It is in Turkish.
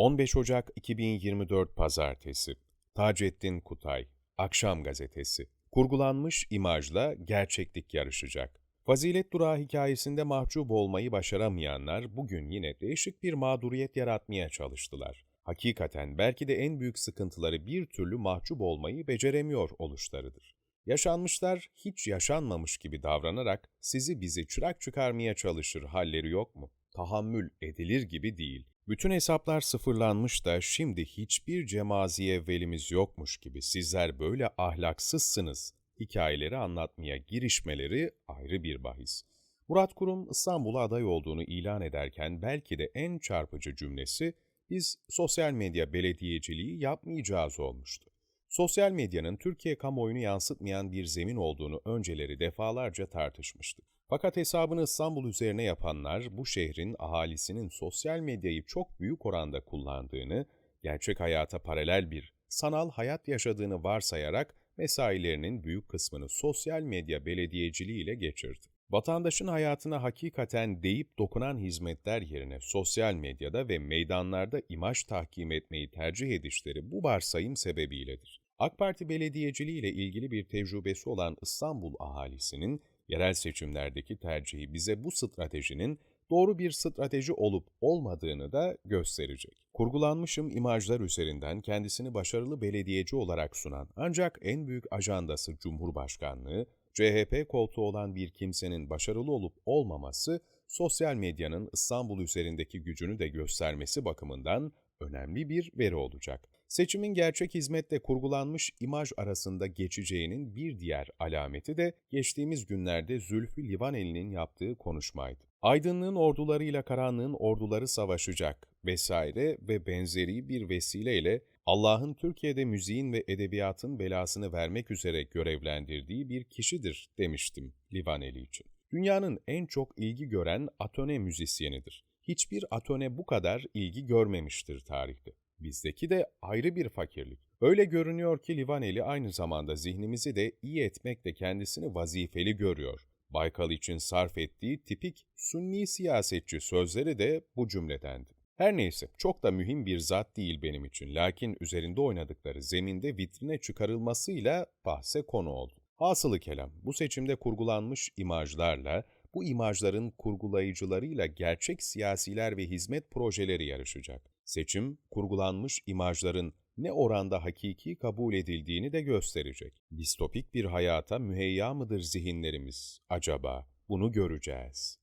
15 Ocak 2024 Pazartesi Taceddin Kutay Akşam Gazetesi Kurgulanmış imajla gerçeklik yarışacak. Fazilet Durağı hikayesinde mahcup olmayı başaramayanlar bugün yine değişik bir mağduriyet yaratmaya çalıştılar. Hakikaten belki de en büyük sıkıntıları bir türlü mahcup olmayı beceremiyor oluşlarıdır. Yaşanmışlar hiç yaşanmamış gibi davranarak sizi bizi çırak çıkarmaya çalışır halleri yok mu? Tahammül edilir gibi değil. Bütün hesaplar sıfırlanmış da şimdi hiçbir cemaziye velimiz yokmuş gibi sizler böyle ahlaksızsınız hikayeleri anlatmaya girişmeleri ayrı bir bahis. Murat Kurum İstanbul'a aday olduğunu ilan ederken belki de en çarpıcı cümlesi biz sosyal medya belediyeciliği yapmayacağız olmuştu. Sosyal medyanın Türkiye kamuoyunu yansıtmayan bir zemin olduğunu önceleri defalarca tartışmıştık. Fakat hesabını İstanbul üzerine yapanlar bu şehrin ahalisinin sosyal medyayı çok büyük oranda kullandığını, gerçek hayata paralel bir sanal hayat yaşadığını varsayarak mesailerinin büyük kısmını sosyal medya belediyeciliği ile geçirdi. Vatandaşın hayatına hakikaten deyip dokunan hizmetler yerine sosyal medyada ve meydanlarda imaj tahkim etmeyi tercih edişleri bu varsayım sebebiyledir. AK Parti belediyeciliği ile ilgili bir tecrübesi olan İstanbul ahalisinin yerel seçimlerdeki tercihi bize bu stratejinin doğru bir strateji olup olmadığını da gösterecek. Kurgulanmışım imajlar üzerinden kendisini başarılı belediyeci olarak sunan ancak en büyük ajandası Cumhurbaşkanlığı, CHP koltuğu olan bir kimsenin başarılı olup olmaması, sosyal medyanın İstanbul üzerindeki gücünü de göstermesi bakımından önemli bir veri olacak. Seçimin gerçek hizmetle kurgulanmış imaj arasında geçeceğinin bir diğer alameti de geçtiğimiz günlerde Zülfü Livaneli'nin yaptığı konuşmaydı. Aydınlığın ordularıyla karanlığın orduları savaşacak vesaire ve benzeri bir vesileyle Allah'ın Türkiye'de müziğin ve edebiyatın belasını vermek üzere görevlendirdiği bir kişidir demiştim Livaneli için. Dünyanın en çok ilgi gören atone müzisyenidir. Hiçbir atone bu kadar ilgi görmemiştir tarihte. Bizdeki de ayrı bir fakirlik. Öyle görünüyor ki Livaneli aynı zamanda zihnimizi de iyi etmekle kendisini vazifeli görüyor. Baykal için sarf ettiği tipik Sunni siyasetçi sözleri de bu cümledendi. Her neyse çok da mühim bir zat değil benim için lakin üzerinde oynadıkları zeminde vitrine çıkarılmasıyla bahse konu oldu. Hasılı kelam bu seçimde kurgulanmış imajlarla, bu imajların kurgulayıcılarıyla gerçek siyasiler ve hizmet projeleri yarışacak. Seçim, kurgulanmış imajların ne oranda hakiki kabul edildiğini de gösterecek. Distopik bir hayata müheyya mıdır zihinlerimiz acaba? Bunu göreceğiz.